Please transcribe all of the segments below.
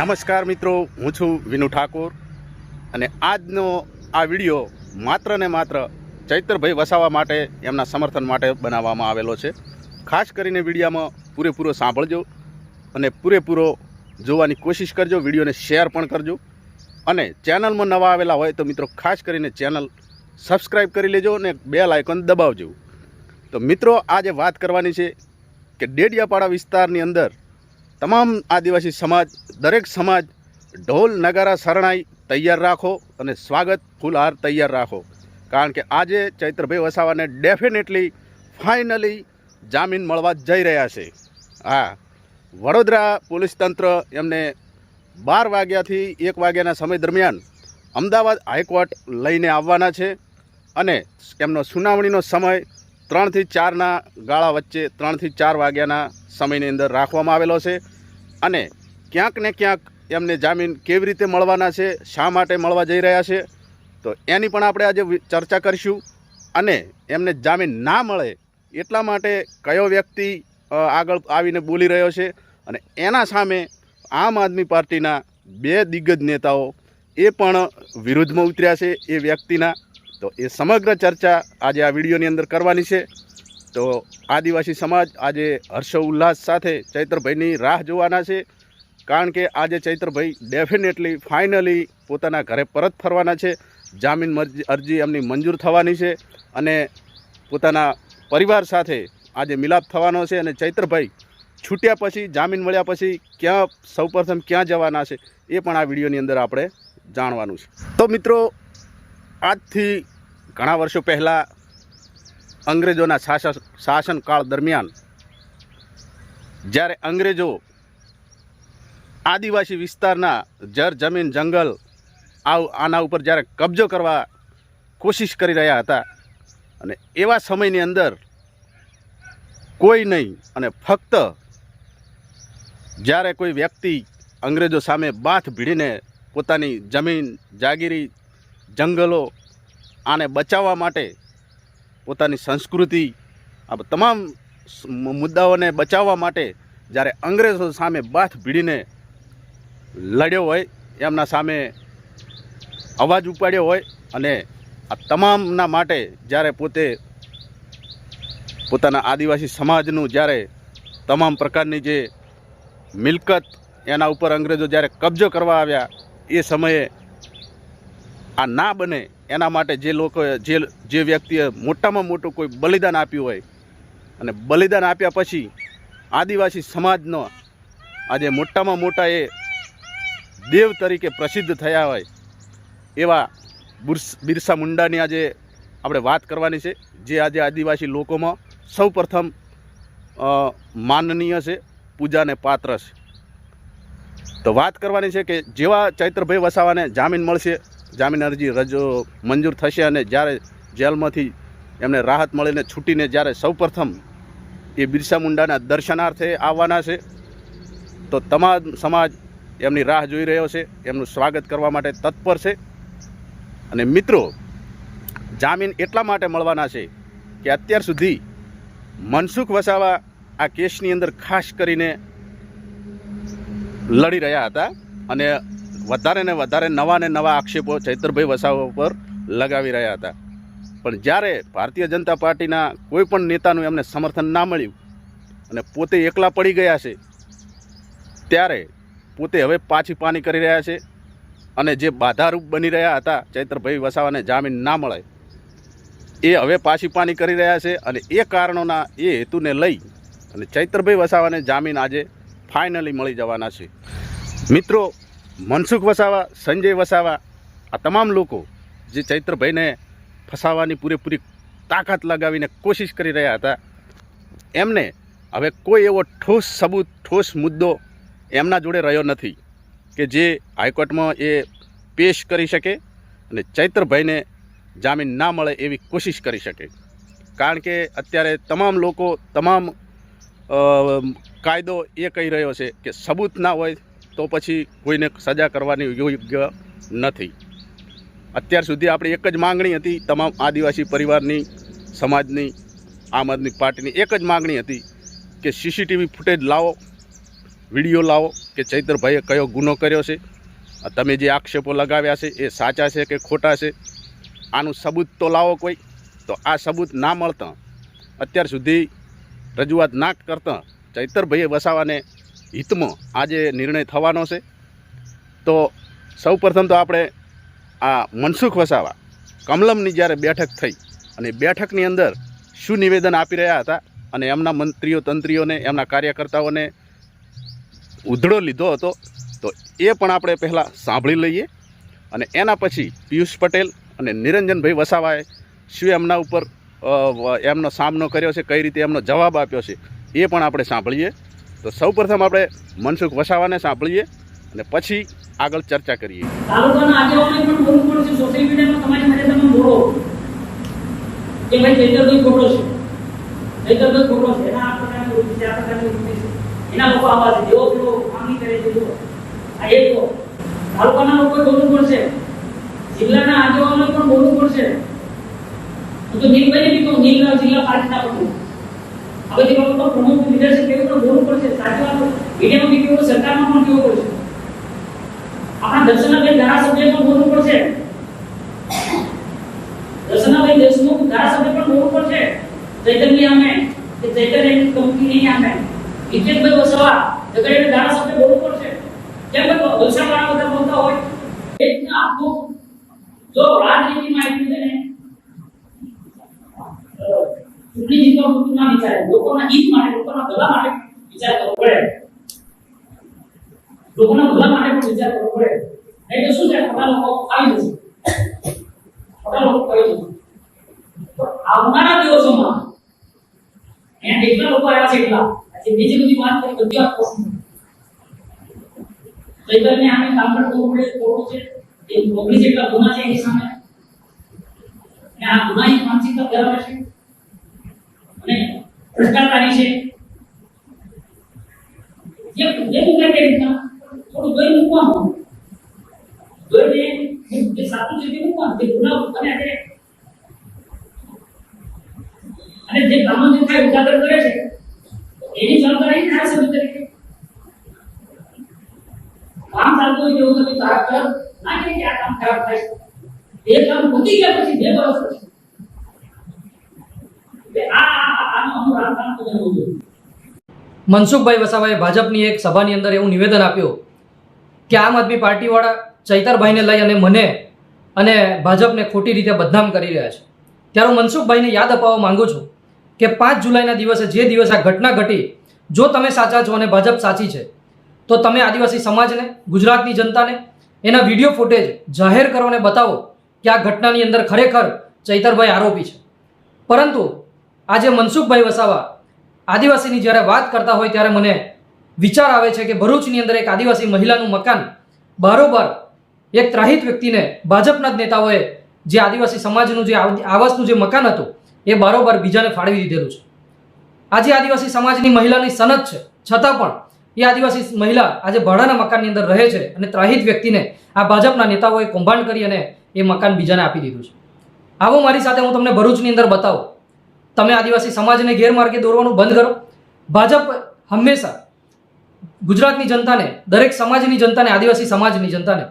નમસ્કાર મિત્રો, હું છું વિનુ ઠાકોર અને આજનો આ વીડિયો માત્ર ને માત્ર ચૈતરભાઈ વસાવા માટે, એમના સમર્થન માટે બનાવવામાં આવેલો છે. ખાસ કરીને વિડીયામાં પૂરેપૂરો સાંભળજો અને પૂરેપૂરો જોવાની કોશિશ કરજો, વિડીયોને શેર પણ કરજો. અને ચેનલમાં નવા આવેલા હોય તો મિત્રો, ખાસ કરીને ચેનલ સબસ્ક્રાઈબ કરી લેજો અને બેલ આઇકોન દબાવજો. તો મિત્રો, આજે વાત કરવાની છે કે ડેડિયાપાડા વિસ્તારની અંદર તમામ આદિવાસી સમાજ, દરેક સમાજ ઢોલ, નગારા, શરણાઈ તૈયાર રાખો અને સ્વાગત, ફૂલહાર તૈયાર રાખો. કારણ કે આજે ચૈત્રભાઈ વસાવાને ડેફિનેટલી ફાઇનલી જામીન મળવા જઈ રહ્યા છે. હા, વડોદરા પોલીસ તંત્ર એમને બાર વાગ્યાથી એક વાગ્યાના સમય દરમિયાન અમદાવાદ હાઈકોર્ટ લઈને આવવાના છે અને એમનો સુનાવણીનો સમય ત્રણથી ચારના ગાળા વચ્ચે ત્રણથી ચાર વાગ્યાના સમયની અંદર રાખવામાં આવેલો છે. અને ક્યાંક ને ક્યાંક એમને જામીન કેવી રીતે મળવાના છે, શા માટે મળવા જઈ રહ્યા છે, તો એની પણ આપણે આજે ચર્ચા કરીશું. અને એમને જામીન ના મળે એટલા માટે કયો વ્યક્તિ આગળ આવીને બોલી રહ્યો છે અને એના સામે આમ આદમી પાર્ટીના બે દિગ્ગજ નેતાઓ એ પણ વિરુદ્ધમાં ઉતર્યા છે એ વ્યક્તિના. તો એ સમગ્ર ચર્ચા આજે આ વિડીયોની અંદર કરવાની છે. તો આદિવાસી સમાજ આજે હર્ષ ઉલ્લાસ સાથે ચૈત્રભાઈની રાહ જોવાના છે. કારણ કે આજે ચૈત્રભાઈ ડેફિનેટલી, ફાઇનલી પોતાના ઘરે પરત ફરવાના છે. જામીન અરજી એમની મંજૂર થવાની છે અને પોતાના પરિવાર સાથે આજે મિલાપ થવાનો છે અને ચૈત્રભાઈ છૂટ્યા પછી, જામીન મળ્યા પછી ક્યાં સૌપ્રથમ ક્યાં જવાના છે એ પણ આ વિડીયોની અંદર આપણે જાણવાનું છે. તો મિત્રો, આજથી ઘણા વર્ષો પહેલાં અંગ્રેજોના શાસન શાસનકાળ દરમિયાન જ્યારે અંગ્રેજો આદિવાસી વિસ્તારના જર જમીન જંગલ આવ આના ઉપર જ્યારે કબજો કરવા કોશિશ કરી રહ્યા હતા અને એવા સમયની અંદર કોઈ નહીં અને ફક્ત જ્યારે કોઈ વ્યક્તિ અંગ્રેજો સામે બાથ ભીડીને પોતાની જમીન, જાગીરી, જંગલો આને બચાવવા માટે પોતાની સંસ્કૃતિ, આ તમામ મુદ્દાઓને બચાવવા માટે જ્યારે અંગ્રેજો સામે બાથ ભીડીને લડ્યો હોય, એમના સામે અવાજ ઉપાડ્યો હોય અને આ તમામના માટે જ્યારે પોતે પોતાના આદિવાસી સમાજનું જ્યારે તમામ પ્રકારની જે મિલકત એના ઉપર અંગ્રેજો જ્યારે કબજો કરવા આવ્યા એ સમયે આ ના બને, એના માટે જે લોકોએ જે જે વ્યક્તિએ મોટામાં મોટું કોઈ બલિદાન આપ્યું હોય, અને બલિદાન આપ્યા પછી આદિવાસી સમાજનો આજે મોટામાં મોટા એ દેવ તરીકે પ્રસિદ્ધ થયા હોય, એવા બુર્સ- મુંડાની આજે આપણે વાત કરવાની છે, જે આજે આદિવાસી લોકોમાં સૌ પ્રથમ માનનીય છે, પૂજાને પાત્ર છે. તો વાત કરવાની છે કે જેવા ચૈત્રભાઈ વસાવાને જામીન મળશે જામીન અરજી રજો મંજૂર થશે અને જ્યારે જેલમાંથી એમને રાહત મળીને છૂટીને જ્યારે સૌપ્રથમ એ બિરસા મુંડાના દર્શનાર્થે આવવાના છે, તો તમામ સમાજ એમની રાહ જોઈ રહ્યો છે, એમનું સ્વાગત કરવા માટે તત્પર છે. અને મિત્રો, જામીન એટલા માટે મળવાના છે કે અત્યાર સુધી મનસુખ વસાવા આ કેસની અંદર ખાસ કરીને લડી રહ્યા હતા અને વધારે ને વધારે નવા ને નવા આક્ષેપો ચૈતરભાઈ વસાવા ઉપર લગાવી રહ્યા હતા. પણ જ્યારે ભારતીય જનતા પાર્ટીના કોઈ પણ નેતાનું એમને સમર્થન ના મળ્યું અને પોતે એકલા પડી ગયા છે, ત્યારે પોતે હવે પાછી પાની કરી રહ્યા છે અને જે બાધારૂપ બની રહ્યા હતા ચૈત્રભાઈ વસાવાને જામીન ના મળે, એ હવે પાછી પાની કરી રહ્યા છે અને એ કારણોના એ હેતુને લઈ અને ચૈત્રભાઈ વસાવાને જામીન આજે ફાઇનલી મળી જવાના છે. મિત્રો મનસુખ વસાવા, સંજય વસાવા, આ તમામ લોકો જે ચૈત્રભાઈને ફસાવાની પૂરેપૂરી તાકાત લગાવીને કોશિશ કરી રહ્યા હતા, એમને હવે કોઈ એવો ઠોસ સબૂત, ઠોસ મુદ્દો એમના જોડે રહ્યો નથી કે જે હાઈકોર્ટમાં એ પેશ કરી શકે અને ચૈત્રભાઈને જામીન ના મળે એવી કોશિશ કરી શકે. કારણ કે અત્યારે તમામ લોકો, તમામ કાયદો એ કહી રહ્યો છે કે સબૂત ના હોય તો પછી કોઈને સજા કરવાની યોગ્ય નથી. અત્યાર સુધી આપણી એક જ માંગણી હતી તમામ આદિવાસી પરિવારની, સમાજની, આમ આદમી પાર્ટીની એક જ માંગણી હતી કે સીસીટીવી ફૂટેજ લાવો, વીડિયો લાવો કે ચૈતરભાઈએ કયો ગુનો કર્યો છે તમે જે આક્ષેપો લગાવ્યા છે એ સાચા છે કે ખોટા છે, આનું સબૂત તો લાવો કોઈ, તો આ સબૂત ના મળતા, અત્યાર સુધી રજૂઆત ના કરતા ચૈતરભાઈએ વસાવાને હિતમાં આજે નિર્ણય થવાનો છે. તો સૌ પ્રથમ તો આપણે આ મનસુખ વસાવા, કમલમની જ્યારે બેઠક થઈ અને બેઠકની અંદર શું નિવેદન આપી રહ્યા હતા અને એમના મંત્રીઓ, તંત્રીઓને, એમના કાર્યકર્તાઓને ઉધડો લીધો હતો, તો એ પણ આપણે પહેલાં સાંભળી લઈએ. અને એના પછી પિયુષ પટેલ અને નિરંજનભાઈ વસાવાએ શું એમના ઉપર એમનો સામનો કર્યો છે, કઈ રીતે એમનો જવાબ આપ્યો છે, એ પણ આપણે સાંભળીએ. તો સૌપ્રથમ આપણે મનસુખ વસાવાને સાંભળીએ અને પછી આગળ ચર્ચા કરીએ. જિલ્લાના આગેવાનોએ પણ બોલવું પડશે જિલ્લા પાર્ટીના પ્રમુખ આ બધી બાબતો પ્રમુખ લીડરશીપ એવું પણ બોલવું પડશે સાચી વાત મીડિયામાં બી કેવું સરકારમાં પણ કેવું પડશે આપણા દર્શનાબેન ધારાસભ્ય પણ બોલવું પડશે. દર્શનાબેન દેશમુખ ધારાસભ્ય પણ બોલવું પડશે. ચૈતન્ય અમે કે ચૈતન્ય એની કંપની અમે હિતેશભાઈ વસવા જગડે ધારાસભ્ય બોલવું પડશે. કેમ કે વલસાડ વાળા બધા બોલતા હોય. એક ના આખું જો રાજનીતિમાં એટલું છે ને અ, ચૂંટણી જીતવા પણ લોકો આવ્યા છે એટલા બીજી બધી વાત કરી બધી વાત પ્રશ્ન ચૈતન્ય આને કામ કરવું પડે છે એ ઓગણીસ જેટલા ગુના છે એની સામે અને આ ગુનાહિત માનસિકતા ધરાવે છે અને ભ્રષ્ટાચારી છે. જે જે મૂકે તે રીતના થોડું જોઈ મૂકવાનું. જોઈને જે સાચું છે તે મૂકવાનું, જે ગુના બને આજે અને જે કામો થાય ઉજાગર કરે છે એની જવાબદારી ધારાસભ્ય તરીકે. કામ ચાલતું હોય તેવું તમે તારા કર ના કે આ કામ ખરાબ થાય એ કામ પતી ગયા પછી બે વર્ષ આ મનસુખભાઈ વસાવાએ ભાજપની એક સભાની અંદર એવું નિવેદન આપ્યું કે આમ આદમી પાર્ટીવાળા ચૈતરભાઈને લઈ અને મને અને ભાજપને ખોટી રીતે બદનામ કરી રહ્યા છે. ત્યારે હું મનસુખભાઈને યાદ અપાવવા માંગુ છું કે પાંચ જુલાઈના દિવસે જે દિવસે આ ઘટના ઘટી, જો તમે સાચા છો અને ભાજપ સાચી છે, તો તમે આદિવાસી સમાજને, ગુજરાતની જનતાને એના વીડિયો ફૂટેજ જાહેર કરો અને બતાવો કે આ ઘટનાની અંદર ખરેખર ચૈતરભાઈ આરોપી છે. પરંતુ આજે મનસુખભાઈ વસાવા આદિવાસીની જ્યારે વાત કરતા હોય ત્યારે મને વિચાર આવે છે કે ભરૂચની અંદર એક આદિવાસી મહિલાનું મકાન બારોબાર એક ત્રાહિત વ્યક્તિને ભાજપના જ નેતાઓએ જે આદિવાસી સમાજનું જે આવાસનું જે મકાન હતું, એ બારોબાર બીજાને ફાળવી દીધેલું છે. આજે આદિવાસી સમાજની મહિલાની સનદ છે. છતાં પણ એ આદિવાસી મહિલા આજે ભાડાના મકાનની અંદર રહે છે અને ત્રાહિત વ્યક્તિને આ ભાજપના નેતાઓએ કૌભાંડ કરી અને એ મકાન બીજાને આપી દીધું છે. આવો મારી સાથે હું તમને ભરૂચની અંદર બતાવું. તમે આદિવાસી સમાજને ગેરમાર્ગે દોરવાનું બંધ કરો. ભાજપ હંમેશા ગુજરાતની જનતાને, દરેક સમાજની જનતાને, આદિવાસી સમાજની જનતાને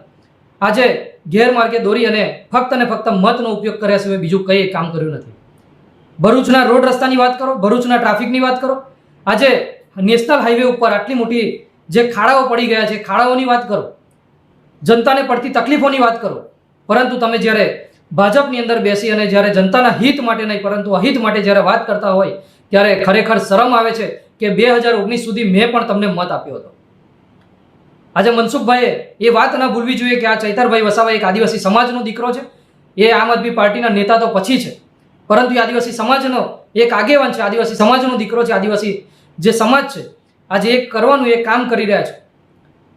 આજે ગેરમાર્ગે દોરી અને ફક્ત અને ફક્ત મતનો ઉપયોગ કર્યા સિવાય બીજું કંઈ કામ કર્યું નથી. ભરૂચના રોડ રસ્તાની વાત કરો, ભરૂચના ટ્રાફિકની વાત કરો. આજે નેશનલ હાઈવે ઉપર આટલી મોટી જે ખાડાઓ પડી ગયા છે, ખાડાઓની વાત કરો. જનતાને પડતી તકલીફોની વાત કરો. પરંતુ તમે જ્યારે ભાજપની અંદર બેસી અને જ્યારે જનતાના હિત માટે નહીં, પરંતુ અહિત માટે જ્યારે વાત કરતા હોય, ત્યારે ખરેખર શરમ આવે છે કે બે હજાર ઓગણીસ સુધી મેં પણ તમને મત આપ્યો હતો. આજે મનસુખભાઈએ એ વાત ના ભૂલવી જોઈએ કે આ ચૈતરભાઈ વસાવા એક આદિવાસી સમાજનો દીકરો છે. એ આમ આદમી પાર્ટીના નેતા તો પછી છે. પરંતુ એ આદિવાસી સમાજનો એક આગેવાન છે, આદિવાસી સમાજનો દીકરો છે, આદિવાસી જે સમાજ છે, આજે એક કરવાનું, એક કામ કરી રહ્યા છે.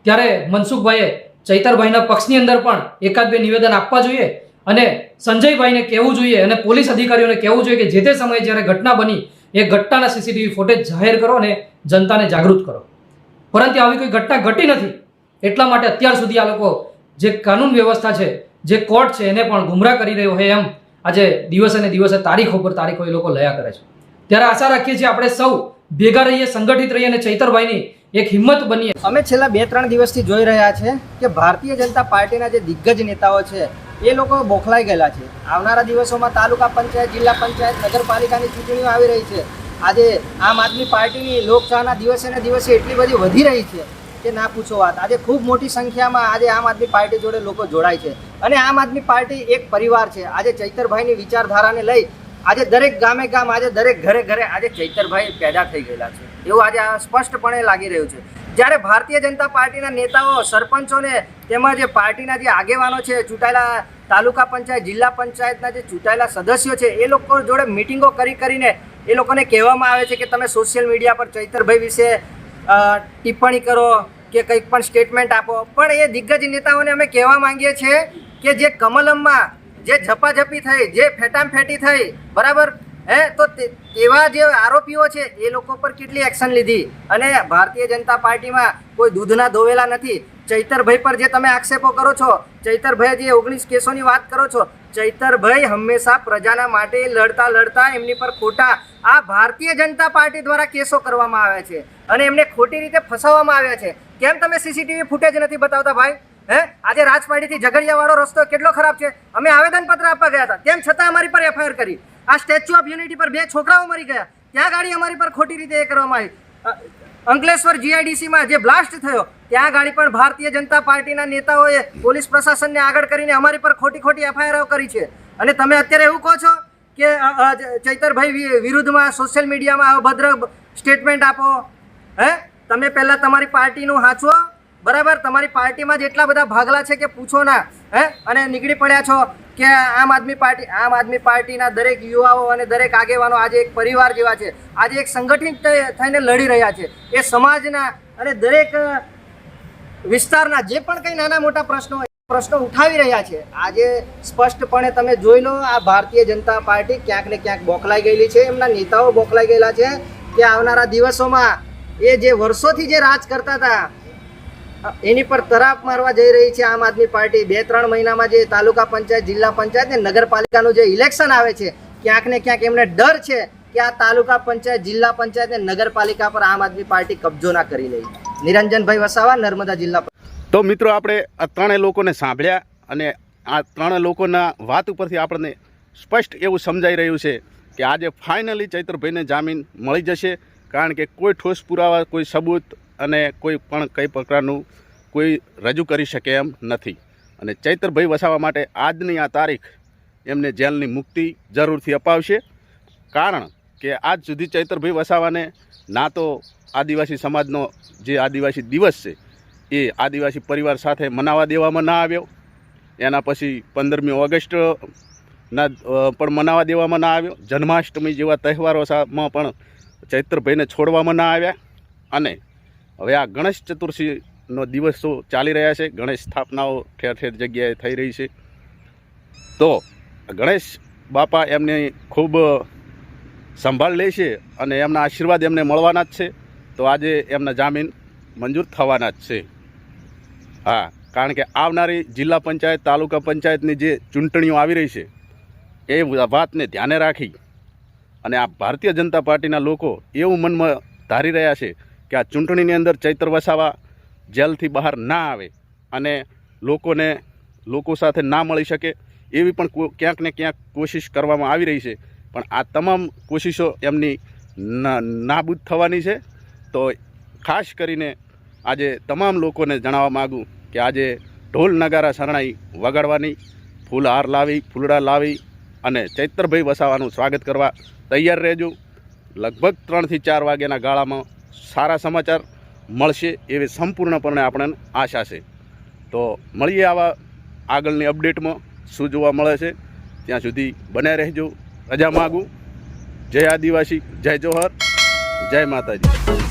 ત્યારે મનસુખભાઈએ ચૈતરભાઈના પક્ષની અંદર પણ એકાદ બે નિવેદન આપવા જોઈએ. અને સંજયભાઈને કહેવું જોઈએ અને પોલીસ અધિકારીઓને કહેવું જોઈએ કે જે તે સમયે જ્યારે ઘટના બની, એ ઘટનાના સીસીટીવી ફૂટેજ જાહેર કરો અને જનતાને જાગૃત કરો. પરંતુ આવી કોઈ ઘટના ઘટી નથી, એટલા માટે અત્યાર સુધી આ લોકો જે કાનૂન વ્યવસ્થા છે, જે કોર્ટ છે, એને પણ ગુમરાહ કરી રહ્યો હોય એમ આજે દિવસે ને દિવસે તારીખો પર તારીખો એ લોકો લયા કરે છે. ત્યારે આશા રાખીએ છીએ આપણે સૌ ભેગા રહીએ, સંગઠિત રહીએ અને ચૈતરભાઈની એક હિંમત બની અમે છેલ્લા બે ત્રણ દિવસથી જોઈ રહ્યા છે કે ભારતીય જનતા પાર્ટીના જે દિગ્ગજ નેતાઓ છે એ લોકો બોખલાઈ ગયેલા છે. આવનારા દિવસોમાં તાલુકા પંચાયત, જિલ્લા પંચાયત, નગરપાલિકાની ચૂંટણીઓ આવી રહી છે. આજે આમ આદમી પાર્ટીની લોકશાહના દિવસે ને દિવસે એટલી બધી વધી રહી છે કે ના પૂછો વાત. આજે ખૂબ મોટી સંખ્યામાં આજે આમ આદમી પાર્ટી જોડે લોકો જોડાય છે. અને આમ આદમી પાર્ટી એક પરિવાર છે. આજે ચૈતરભાઈની વિચારધારાને લઈ આજે દરેક ગામે ગામ, આજે દરેક ઘરે ઘરે આજે ચૈતરભાઈ પેદા થઈ ગયેલા છે. એવું આજે સ્પષ્ટપણે લાગી રહ્યું છે. જ્યારે ભારતીય જનતા પાર્ટીના નેતાઓ સરપંચોને તેમજ પાર્ટીના જે આગેવાનો છે, ચૂંટાયેલા તાલુકા પંચાયત, જિલ્લા પંચાયતના જે ચૂંટાયેલા સદસ્યો છે, એ લોકો જોડે મિટિંગો કરી કરીને એ લોકોને કહેવામાં આવે છે કે તમે સોશિયલ મીડિયા પર ચૈતરભાઈ વિશે ટિપ્પણી કરો કે કંઈક પણ સ્ટેટમેન્ટ આપો. પણ એ દિગ્ગજ નેતાઓને અમે કહેવા માંગીએ છીએ કે જે કમલમમાં જે ઝપાઝપી થઈ, જે ફેટામ ફેટી થઈ, બરાબર? હે, તો તેવા જે આરોપીઓ છે, એ લોકો પર કેટલી એક્શન લીધી? અને ભારતીય જનતા પાર્ટીમાં કોઈ દૂધના ધોવેલા નથી. ચૈતરભાઈ પર જે તમે આક્ષેપો કરો છો, ચૈતરભાઈ જે ઓગણીસ કેસોની વાત કરો છો, ચૈતરભાઈ હંમેશા પ્રજાના માટે લડતા લડતા એમની પર ખોટા આ ભારતીય જનતા પાર્ટી દ્વારા કેસો કરવામાં આવ્યા છે અને એમને ખોટી રીતે ફસાવવામાં આવ્યા છે. કેમ તમે સીસીટીવી ફૂટેજ નથી બતાવતા ભાઈ? હે, આજે રાજપાડીથી ઝઘડિયાવાળો રસ્તો કેટલો ખરાબ છે? અમે આવેદનપત્ર આપવા ગયા હતા. તેમ છતાં અમારી પર એફઆઈઆર કરી. આ સ્ટેચ્યુ ઓફ યુનિટી પર બે છોકરાઓ મરી ગયા. ત્યાં ગાડી અમારી પર ખોટી રીતે એ કરવામાં આવી. અંકલેશ્વર જીઆઈડીસીમાં જે બ્લાસ્ટ થયો, ત્યાં ગાડી પણ ભારતીય જનતા પાર્ટીના નેતાઓએ પોલીસ પ્રશાસનને આગળ કરીને અમારી પર ખોટી ખોટી એફઆઈઆર કરી છે. અને તમે અત્યારે એવું કહો છો કે ચૈતરભાઈ વિરુદ્ધમાં સોશિયલ મીડિયામાં અભદ્ર સ્ટેટમેન્ટ આપો. હે? તમે પહેલાં તમારી પાર્ટીનું હાંચવો. બરાબર? તમારી પાર્ટીમાં જેટલા બધા ભાગલા છે કે પૂછો ના. હે? અને નીકળી પડ્યા છો. કે આમ આદમી પાર્ટી આમ આદમી પાર્ટીના દરેક યુવાઓ અને દરેક આગેવાનો આજે એક પરિવાર જેવા છે. આજે એક સંગઠિત થઈને લડી રહ્યા છે. એ સમાજના અને દરેક વિસ્તારના જે પણ કંઈ નાના મોટા પ્રશ્નો પ્રશ્નો ઉઠાવી રહ્યા છે. આજે સ્પષ્ટપણે તમે જોઈ લો, આ ભારતીય જનતા પાર્ટી ક્યાંક ને ક્યાંક બોખલાઈ ગયેલી છે. એમના નેતાઓ બોખલાઈ ગયેલા છે કે આવનારા દિવસોમાં એ જે વર્ષોથી જે રાજ કરતા હતા એની પર તરાપ મારવા જઈ રહી છે આમ આદમી પાર્ટી. બે, ત્રણ મહિનામાં જે તાલુકા પંચાયત, જિલ્લા પંચાયત ને નગરપાલિકાનું જે ઇલેક્શન આવે છે, ક્યાંક ને ક્યાંક એમને ડર છે કે આ તાલુકા પંચાયત, જિલ્લા પંચાયત ને નગરપાલિકા પર આમ આદમી પાર્ટી કબજો ના કરી લઈ નિરંજનભાઈ વસાવા, નર્મદા જિલ્લા તો મિત્રો આપણે આ ત્રણેય લોકોને સાંભળ્યા અને આ ત્રણેય લોકોના વાત ઉપરથી આપણને સ્પષ્ટ એવું સમજાઈ રહ્યું છે કે આજે ફાઇનલી ચૈત્રભાઈને જામીન મળી જશે, કારણ કે કોઈ ઠોસ પુરાવા, કોઈ સબૂત અને કોઈ પણ કઈ પ્રકારનું કોઈ રજૂ કરી શકે એમ નથી. અને ચૈત્રભાઈ વસાવા માટે આજની આ તારીખ એમને જેલની મુક્તિ જરૂરથી અપાવશે. કારણ કે આજ સુધી ચૈતરભાઈ વસાવાને ના તો આદિવાસી સમાજનો જે આદિવાસી દિવસ છે, એ આદિવાસી પરિવાર સાથે મનાવવા દેવામાં ના આવ્યો. એના પછી પંદરમી ઓગસ્ટ ના પણ મનાવવા દેવામાં ના આવ્યો. જન્માષ્ટમી જેવા તહેવારોમાં પણ ચૈત્રભાઈને છોડવામાં ના આવ્યા. અને હવે આ ગણેશ ચતુર્થીનો દિવસો ચાલી રહ્યા છે. ગણેશ સ્થાપનાઓ ઠેર ઠેર જગ્યાએ થઈ રહી છે. તો ગણેશ બાપા એમની ખૂબ સંભાળ લે છે અને એમના આશીર્વાદ એમને મળવાના જ છે. તો આજે એમના જામીન મંજૂર થવાના જ છે. હા, કારણ કે આવનારી જિલ્લા પંચાયત, તાલુકા પંચાયતની જે ચૂંટણીઓ આવી રહી છે, એ વાતને ધ્યાને રાખી અને આ ભારતીય જનતા પાર્ટીના લોકો એવું મનમાં ધારી રહ્યા છે કે આ ચૂંટણીની અંદર ચૈત્ર વસાવા જેલથી બહાર ના આવે અને લોકોને, લોકો સાથે ના મળી શકે, એવી પણ ક્યાંક ને ક્યાંક કોશિશ કરવામાં આવી રહી છે. પણ આ તમામ કોશિશો એમની નાબૂદ થવાની છે. તો ખાસ કરીને આજે તમામ લોકોને જણાવવા માગું કે આજે ઢોલ નગારા શરણાઈ વગાડવાની ફૂલહાર લાવી, ફૂલડા લાવી અને ચૈત્રભાઈ વસાવાનું સ્વાગત કરવા તૈયાર રહેજો. લગભગ ત્રણથી ચાર વાગ્યાના ગાળામાં સારા સમાચાર મળશે એવી સંપૂર્ણપણે આપણને આશા છે. તો મળીએ આવા આગળની અપડેટમાં. શું જોવા મળે છે? ત્યાં સુધી બન્યા રહેજો. રજા માગું. જય આદિવાસી, જય જોહર, જય માતાજી.